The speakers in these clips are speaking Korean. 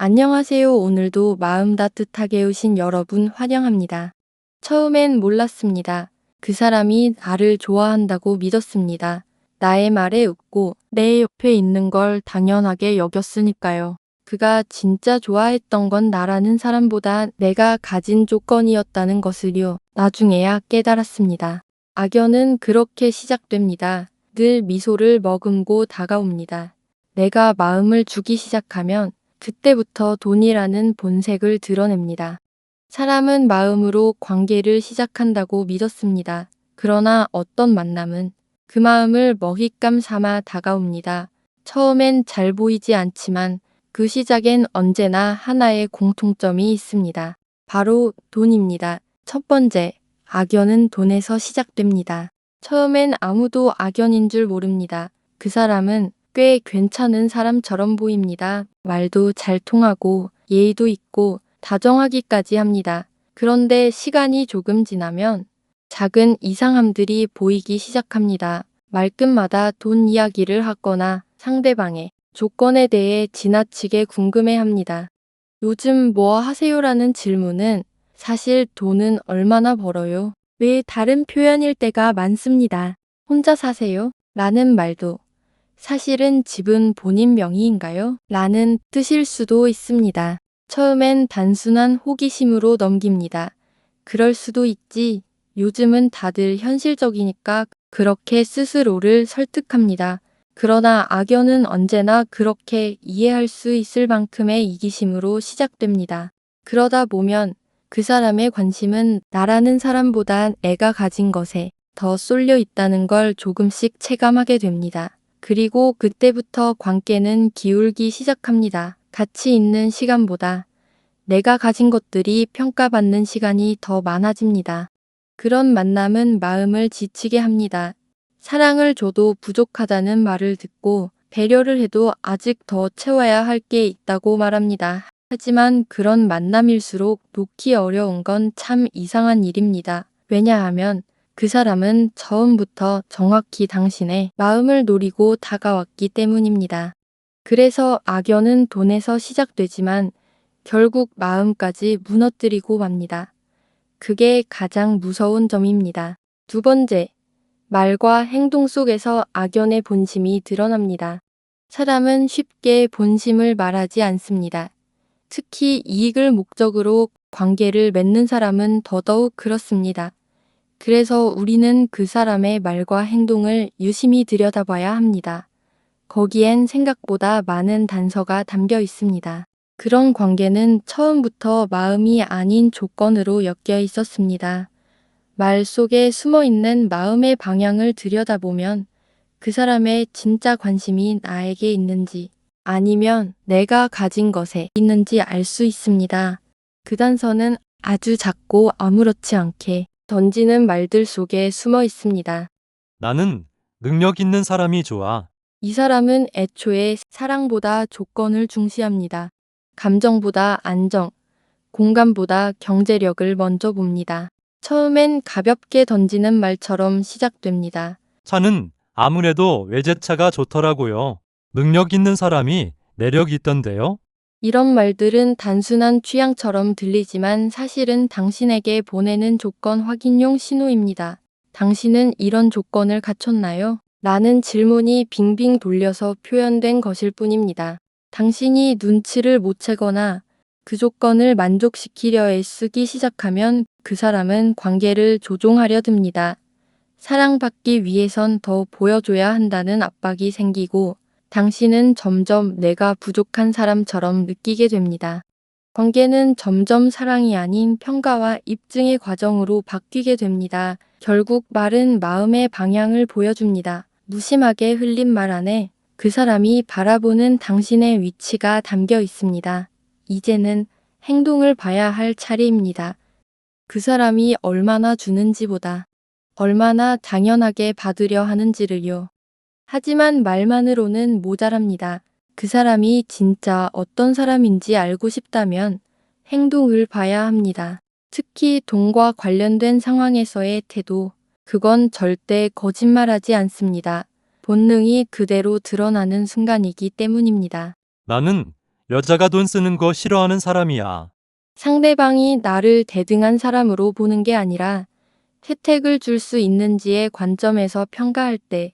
안녕하세요. 오늘도 마음 따뜻하게 오신 여러분 환영합니다. 처음엔 몰랐습니다. 그 사람이 나를 좋아한다고 믿었습니다. 나의 말에 웃고 내 옆에 있는 걸 당연하게 여겼으니까요. 그가 진짜 좋아했던 건 나라는 사람보다 내가 가진 조건이었다는 것을요. 나중에야 깨달았습니다. 악연은 그렇게 시작됩니다. 늘 미소를 머금고 다가옵니다. 내가 마음을 주기 시작하면 그때부터 돈이라는 본색을 드러냅니다. 사람은 마음으로 관계를 시작한다고 믿었습니다. 그러나 어떤 만남은 그 마음을 먹잇감 삼아 다가옵니다. 처음엔 잘 보이지 않지만 그 시작엔 언제나 하나의 공통점이 있습니다. 바로 돈입니다. 첫 번째, 악연은 돈에서 시작됩니다. 처음엔 아무도 악연인 줄 모릅니다. 그 사람은 꽤 괜찮은 사람처럼 보입니다. 말도 잘 통하고 예의도 있고 다정하기까지 합니다. 그런데 시간이 조금 지나면 작은 이상함들이 보이기 시작합니다. 말끝마다 돈 이야기를 하거나 상대방의 조건에 대해 지나치게 궁금해 합니다. 요즘 뭐 하세요라는 질문은 사실 돈은 얼마나 벌어요? 왜 다른 표현일 때가 많습니다. 혼자 사세요? 라는 말도 사실은 집은 본인 명의인가요? 라는 뜻일 수도 있습니다. 처음엔 단순한 호기심으로 넘깁니다. 그럴 수도 있지. 요즘은 다들 현실적이니까 그렇게 스스로를 설득합니다. 그러나 악연은 언제나 그렇게 이해할 수 있을 만큼의 이기심으로 시작됩니다. 그러다 보면 그 사람의 관심은 나라는 사람보다 내가 가진 것에 더 쏠려 있다는 걸 조금씩 체감하게 됩니다. 그리고 그때부터 관계는 기울기 시작합니다. 같이 있는 시간보다 내가 가진 것들이 평가받는 시간이 더 많아집니다. 그런 만남은 마음을 지치게 합니다. 사랑을 줘도 부족하다는 말을 듣고 배려를 해도 아직 더 채워야 할 게 있다고 말합니다. 하지만 그런 만남일수록 놓기 어려운 건 참 이상한 일입니다. 왜냐하면 그 사람은 처음부터 정확히 당신의 마음을 노리고 다가왔기 때문입니다. 그래서 악연은 돈에서 시작되지만 결국 마음까지 무너뜨리고 맙니다. 그게 가장 무서운 점입니다. 두 번째, 말과 행동 속에서 악연의 본심이 드러납니다. 사람은 쉽게 본심을 말하지 않습니다. 특히 이익을 목적으로 관계를 맺는 사람은 더더욱 그렇습니다. 그래서 우리는 그 사람의 말과 행동을 유심히 들여다봐야 합니다. 거기엔 생각보다 많은 단서가 담겨 있습니다. 그런 관계는 처음부터 마음이 아닌 조건으로 엮여 있었습니다. 말 속에 숨어 있는 마음의 방향을 들여다보면 그 사람의 진짜 관심이 나에게 있는지 아니면 내가 가진 것에 있는지 알 수 있습니다. 그 단서는 아주 작고 아무렇지 않게 던지는 말들 속에 숨어 있습니다. 나는 능력 있는 사람이 좋아. 이 사람은 애초에 사랑보다 조건을 중시합니다. 감정보다 안정, 공감보다 경제력을 먼저 봅니다. 처음엔 가볍게 던지는 말처럼 시작됩니다. 차는 아무래도 외제차가 좋더라고요. 능력 있는 사람이 매력 있던데요. 이런 말들은 단순한 취향처럼 들리지만 사실은 당신에게 보내는 조건 확인용 신호입니다. 당신은 이런 조건을 갖췄나요? 라는 질문이 빙빙 돌려서 표현된 것일 뿐입니다. 당신이 눈치를 못 채거나 그 조건을 만족시키려 애쓰기 시작하면 그 사람은 관계를 조종하려 듭니다. 사랑받기 위해선 더 보여줘야 한다는 압박이 생기고 당신은 점점 내가 부족한 사람처럼 느끼게 됩니다. 관계는 점점 사랑이 아닌 평가와 입증의 과정으로 바뀌게 됩니다. 결국 말은 마음의 방향을 보여줍니다. 무심하게 흘린 말 안에 그 사람이 바라보는 당신의 위치가 담겨 있습니다. 이제는 행동을 봐야 할 차례입니다. 그 사람이 얼마나 주는지보다 얼마나 당연하게 받으려 하는지를요. 하지만 말만으로는 모자랍니다. 그 사람이 진짜 어떤 사람인지 알고 싶다면 행동을 봐야 합니다. 특히 돈과 관련된 상황에서의 태도, 그건 절대 거짓말하지 않습니다. 본능이 그대로 드러나는 순간이기 때문입니다. 나는 여자가 돈 쓰는 거 싫어하는 사람이야. 상대방이 나를 대등한 사람으로 보는 게 아니라 혜택을 줄 수 있는지의 관점에서 평가할 때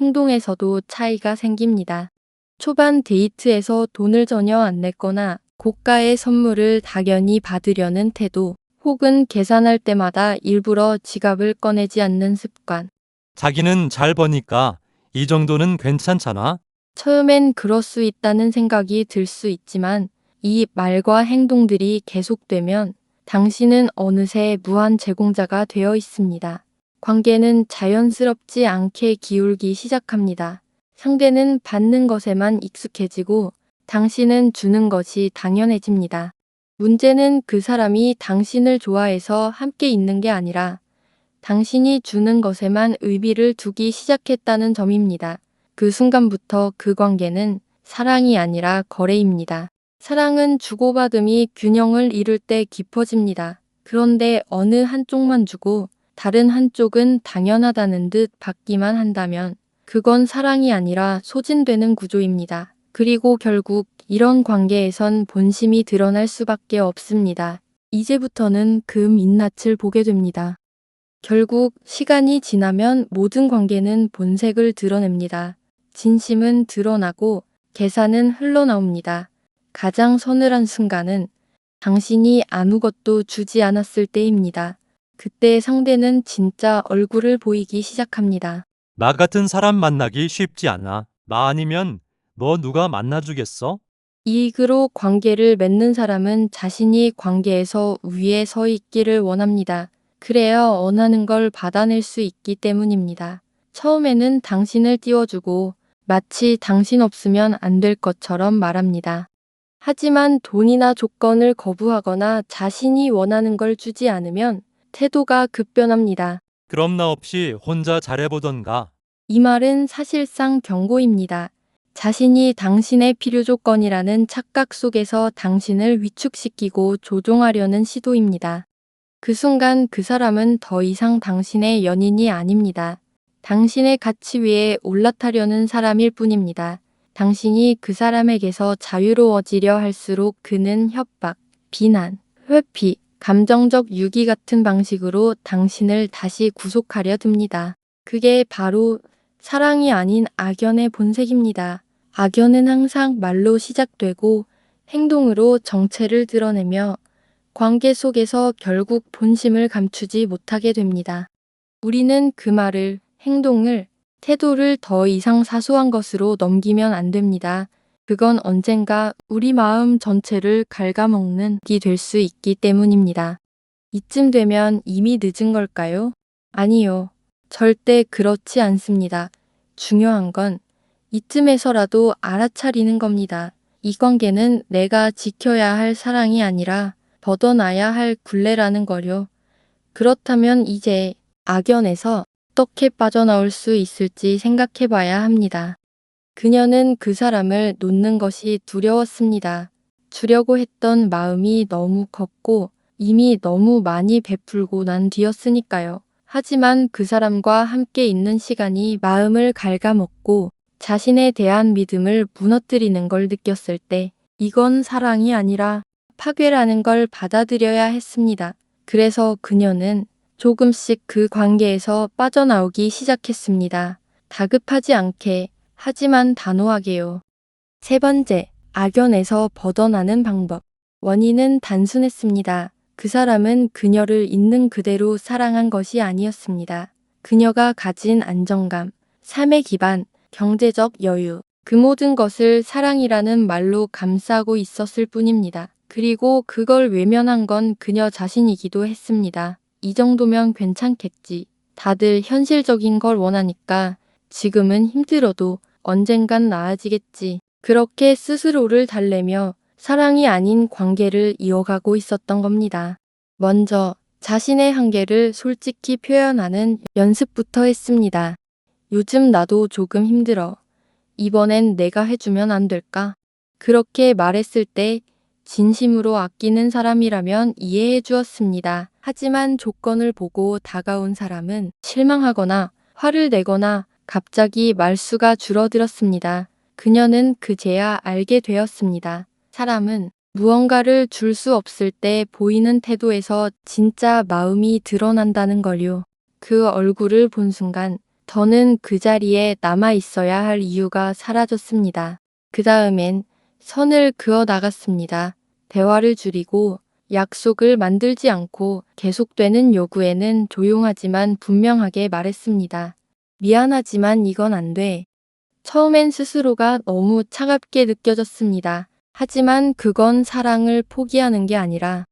행동에서도 차이가 생깁니다. 초반 데이트에서 돈을 전혀 안 냈거나 고가의 선물을 당연히 받으려는 태도 혹은 계산할 때마다 일부러 지갑을 꺼내지 않는 습관. 자기는 잘 버니까 이 정도는 괜찮잖아. 처음엔 그럴 수 있다는 생각이 들 수 있지만 이 말과 행동들이 계속되면 당신은 어느새 무한 제공자가 되어 있습니다. 관계는 자연스럽지 않게 기울기 시작합니다. 상대는 받는 것에만 익숙해지고 당신은 주는 것이 당연해집니다. 문제는 그 사람이 당신을 좋아해서 함께 있는 게 아니라 당신이 주는 것에만 의미를 두기 시작했다는 점입니다. 그 순간부터 그 관계는 사랑이 아니라 거래입니다. 사랑은 주고받음이 균형을 이룰 때 깊어집니다. 그런데 어느 한쪽만 주고 다른 한쪽은 당연하다는 듯 받기만 한다면 그건 사랑이 아니라 소진되는 구조입니다. 그리고 결국 이런 관계에선 본심이 드러날 수밖에 없습니다. 이제부터는 그 민낯을 보게 됩니다. 결국 시간이 지나면 모든 관계는 본색을 드러냅니다. 진심은 드러나고 계산은 흘러나옵니다. 가장 서늘한 순간은 당신이 아무것도 주지 않았을 때입니다. 그때 상대는 진짜 얼굴을 보이기 시작합니다. 나 같은 사람 만나기 쉽지 않아. 나 아니면 너 누가 만나주겠어? 이익으로 관계를 맺는 사람은 자신이 관계에서 위에 서 있기를 원합니다. 그래야 원하는 걸 받아낼 수 있기 때문입니다. 처음에는 당신을 띄워주고 마치 당신 없으면 안 될 것처럼 말합니다. 하지만 돈이나 조건을 거부하거나 자신이 원하는 걸 주지 않으면 태도가 급변합니다. 그럼 나 없이 혼자 잘해보던가. 이 말은 사실상 경고입니다. 자신이 당신의 필요 조건이라는 착각 속에서 당신을 위축시키고 조종하려는 시도입니다. 그 순간 그 사람은 더 이상 당신의 연인이 아닙니다. 당신의 가치 위에 올라타려는 사람일 뿐입니다. 당신이 그 사람에게서 자유로워지려 할수록 그는 협박, 비난, 회피, 감정적 유기 같은 방식으로 당신을 다시 구속하려 듭니다. 그게 바로 사랑이 아닌 악연의 본색입니다. 악연은 항상 말로 시작되고 행동으로 정체를 드러내며 관계 속에서 결국 본심을 감추지 못하게 됩니다. 우리는 그 말을, 행동을, 태도를 더 이상 사소한 것으로 넘기면 안 됩니다. 그건 언젠가 우리 마음 전체를 갉아먹는 기될수 있기 때문입니다. 이쯤 되면 이미 늦은 걸까요? 아니요. 절대 그렇지 않습니다. 중요한 건 이쯤에서라도 알아차리는 겁니다. 이 관계는 내가 지켜야 할 사랑이 아니라 벗어나야 할 굴레라는 거요. 그렇다면 이제 악연에서 어떻게 빠져나올 수 있을지 생각해 봐야 합니다. 그녀는 그 사람을 놓는 것이 두려웠습니다. 주려고 했던 마음이 너무 컸고 이미 너무 많이 베풀고 난 뒤였으니까요. 하지만 그 사람과 함께 있는 시간이 마음을 갉아먹고 자신에 대한 믿음을 무너뜨리는 걸 느꼈을 때 이건 사랑이 아니라 파괴라는 걸 받아들여야 했습니다. 그래서 그녀는 조금씩 그 관계에서 빠져나오기 시작했습니다. 다급하지 않게, 하지만 단호하게요. 세 번째, 악연에서 벗어나는 방법. 원인은 단순했습니다. 그 사람은 그녀를 있는 그대로 사랑한 것이 아니었습니다. 그녀가 가진 안정감, 삶의 기반, 경제적 여유, 그 모든 것을 사랑이라는 말로 감싸고 있었을 뿐입니다. 그리고 그걸 외면한 건 그녀 자신이기도 했습니다. 이 정도면 괜찮겠지. 다들 현실적인 걸 원하니까 지금은 힘들어도 언젠간 나아지겠지. 그렇게 스스로를 달래며 사랑이 아닌 관계를 이어가고 있었던 겁니다. 먼저 자신의 한계를 솔직히 표현하는 연습부터 했습니다. 요즘 나도 조금 힘들어. 이번엔 내가 해주면 안 될까? 그렇게 말했을 때 진심으로 아끼는 사람이라면 이해해 주었습니다. 하지만 조건을 보고 다가온 사람은 실망하거나 화를 내거나 갑자기 말수가 줄어들었습니다. 그녀는 그제야 알게 되었습니다. 사람은 무언가를 줄 수 없을 때 보이는 태도에서 진짜 마음이 드러난다는 걸요. 그 얼굴을 본 순간 저는 그 자리에 남아 있어야 할 이유가 사라졌습니다. 그 다음엔 선을 그어 나갔습니다. 대화를 줄이고 약속을 만들지 않고 계속되는 요구에는 조용하지만 분명하게 말했습니다. 미안하지만 이건 안 돼. 처음엔 스스로가 너무 차갑게 느껴졌습니다. 하지만 그건 사랑을 포기하는 게 아니라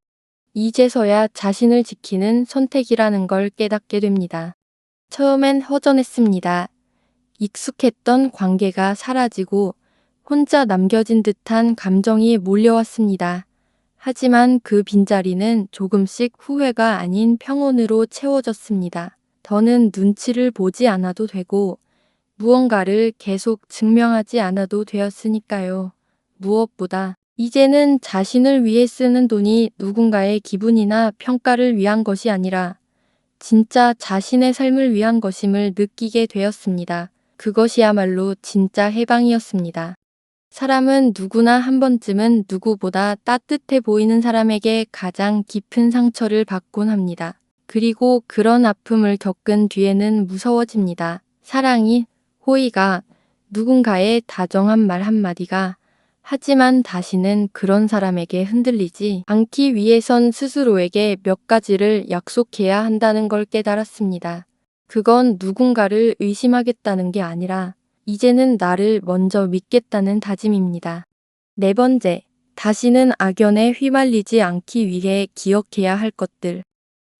이제서야 자신을 지키는 선택이라는 걸 깨닫게 됩니다. 처음엔 허전했습니다. 익숙했던 관계가 사라지고 혼자 남겨진 듯한 감정이 몰려왔습니다. 하지만 그 빈자리는 조금씩 후회가 아닌 평온으로 채워졌습니다. 더는 눈치를 보지 않아도 되고 무언가를 계속 증명하지 않아도 되었으니까요. 무엇보다 이제는 자신을 위해 쓰는 돈이 누군가의 기분이나 평가를 위한 것이 아니라 진짜 자신의 삶을 위한 것임을 느끼게 되었습니다. 그것이야말로 진짜 해방이었습니다. 사람은 누구나 한 번쯤은 누구보다 따뜻해 보이는 사람에게 가장 깊은 상처를 받곤 합니다. 그리고 그런 아픔을 겪은 뒤에는 무서워집니다. 사랑이, 호의가, 누군가의 다정한 말 한마디가 하지만 다시는 그런 사람에게 흔들리지 않기 위해선 스스로에게 몇 가지를 약속해야 한다는 걸 깨달았습니다. 그건 누군가를 의심하겠다는 게 아니라 이제는 나를 먼저 믿겠다는 다짐입니다. 네 번째, 다시는 악연에 휘말리지 않기 위해 기억해야 할 것들.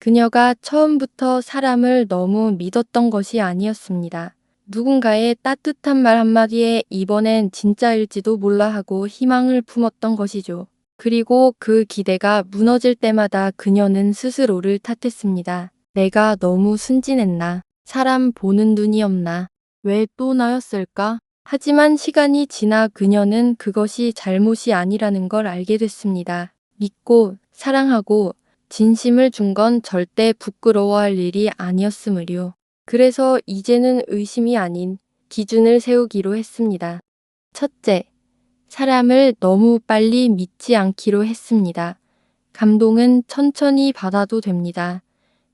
그녀가 처음부터 사람을 너무 믿었던 것이 아니었습니다. 누군가의 따뜻한 말 한마디에 이번엔 진짜일지도 몰라 하고 희망을 품었던 것이죠. 그리고 그 기대가 무너질 때마다 그녀는 스스로를 탓했습니다. 내가 너무 순진했나? 사람 보는 눈이 없나? 왜 또 나였을까? 하지만 시간이 지나 그녀는 그것이 잘못이 아니라는 걸 알게 됐습니다. 믿고 사랑하고 진심을 준 건 절대 부끄러워할 일이 아니었으므려. 그래서 이제는 의심이 아닌 기준을 세우기로 했습니다. 첫째, 사람을 너무 빨리 믿지 않기로 했습니다. 감동은 천천히 받아도 됩니다.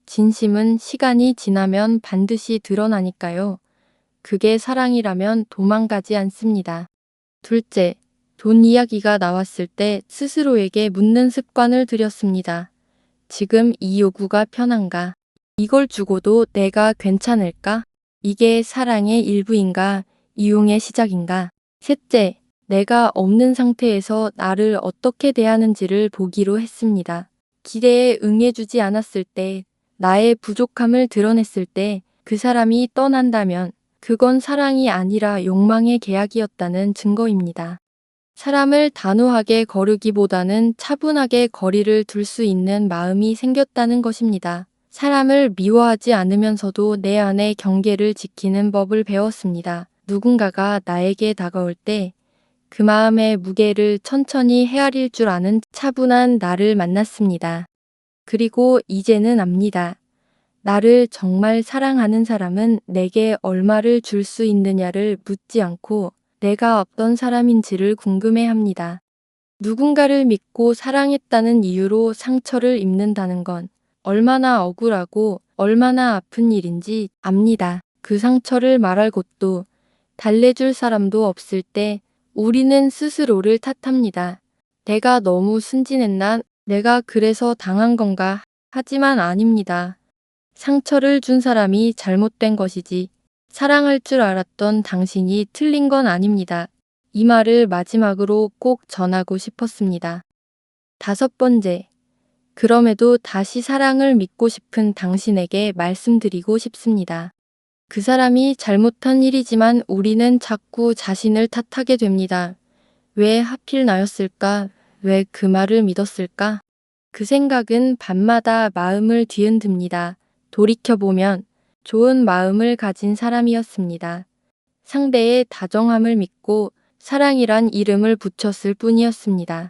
진심은 시간이 지나면 반드시 드러나니까요. 그게 사랑이라면 도망가지 않습니다. 둘째, 돈 이야기가 나왔을 때 스스로에게 묻는 습관을 들였습니다. 지금 이 요구가 편한가? 이걸 주고도 내가 괜찮을까? 이게 사랑의 일부인가? 이용의 시작인가? 셋째, 내가 없는 상태에서 나를 어떻게 대하는지를 보기로 했습니다. 기대에 응해주지 않았을 때, 나의 부족함을 드러냈을 때, 그 사람이 떠난다면, 그건 사랑이 아니라 욕망의 계약이었다는 증거입니다. 사람을 단호하게 거르기보다는 차분하게 거리를 둘 수 있는 마음이 생겼다는 것입니다. 사람을 미워하지 않으면서도 내 안의 경계를 지키는 법을 배웠습니다. 누군가가 나에게 다가올 때 그 마음의 무게를 천천히 헤아릴 줄 아는 차분한 나를 만났습니다. 그리고 이제는 압니다. 나를 정말 사랑하는 사람은 내게 얼마를 줄 수 있느냐를 묻지 않고 내가 어떤 사람인지를 궁금해 합니다. 누군가를 믿고 사랑했다는 이유로 상처를 입는다는 건 얼마나 억울하고 얼마나 아픈 일인지 압니다. 그 상처를 말할 곳도 달래줄 사람도 없을 때 우리는 스스로를 탓합니다. 내가 너무 순진했나? 내가 그래서 당한 건가? 하지만 아닙니다. 상처를 준 사람이 잘못된 것이지 사랑할 줄 알았던 당신이 틀린 건 아닙니다. 이 말을 마지막으로 꼭 전하고 싶었습니다. 다섯 번째. 그럼에도 다시 사랑을 믿고 싶은 당신에게 말씀드리고 싶습니다. 그 사람이 잘못한 일이지만 우리는 자꾸 자신을 탓하게 됩니다. 왜 하필 나였을까? 왜 그 말을 믿었을까? 그 생각은 밤마다 마음을 뒤흔듭니다. 돌이켜보면 좋은 마음을 가진 사람이었습니다. 상대의 다정함을 믿고 사랑이란 이름을 붙였을 뿐이었습니다.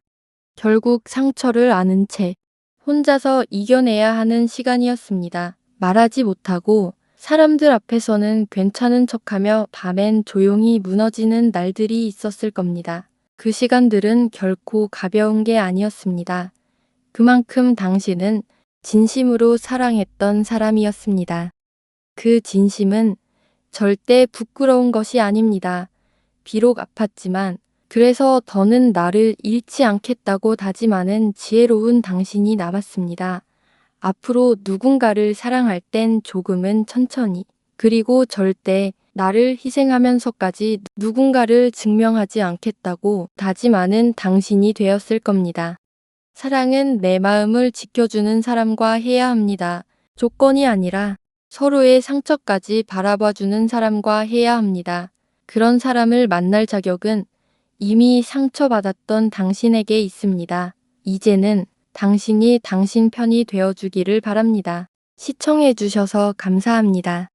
결국 상처를 아는 채 혼자서 이겨내야 하는 시간이었습니다. 말하지 못하고 사람들 앞에서는 괜찮은 척하며 밤엔 조용히 무너지는 날들이 있었을 겁니다. 그 시간들은 결코 가벼운 게 아니었습니다. 그만큼 당신은 진심으로 사랑했던 사람이었습니다. 그 진심은 절대 부끄러운 것이 아닙니다. 비록 아팠지만 그래서 더는 나를 잃지 않겠다고 다짐하는 지혜로운 당신이 남았습니다. 앞으로 누군가를 사랑할 땐 조금은 천천히 그리고 절대 나를 희생하면서까지 누군가를 증명하지 않겠다고 다짐하는 당신이 되었을 겁니다. 사랑은 내 마음을 지켜주는 사람과 해야 합니다. 조건이 아니라 서로의 상처까지 바라봐주는 사람과 해야 합니다. 그런 사람을 만날 자격은 이미 상처받았던 당신에게 있습니다. 이제는 당신이 당신 편이 되어주기를 바랍니다. 시청해주셔서 감사합니다.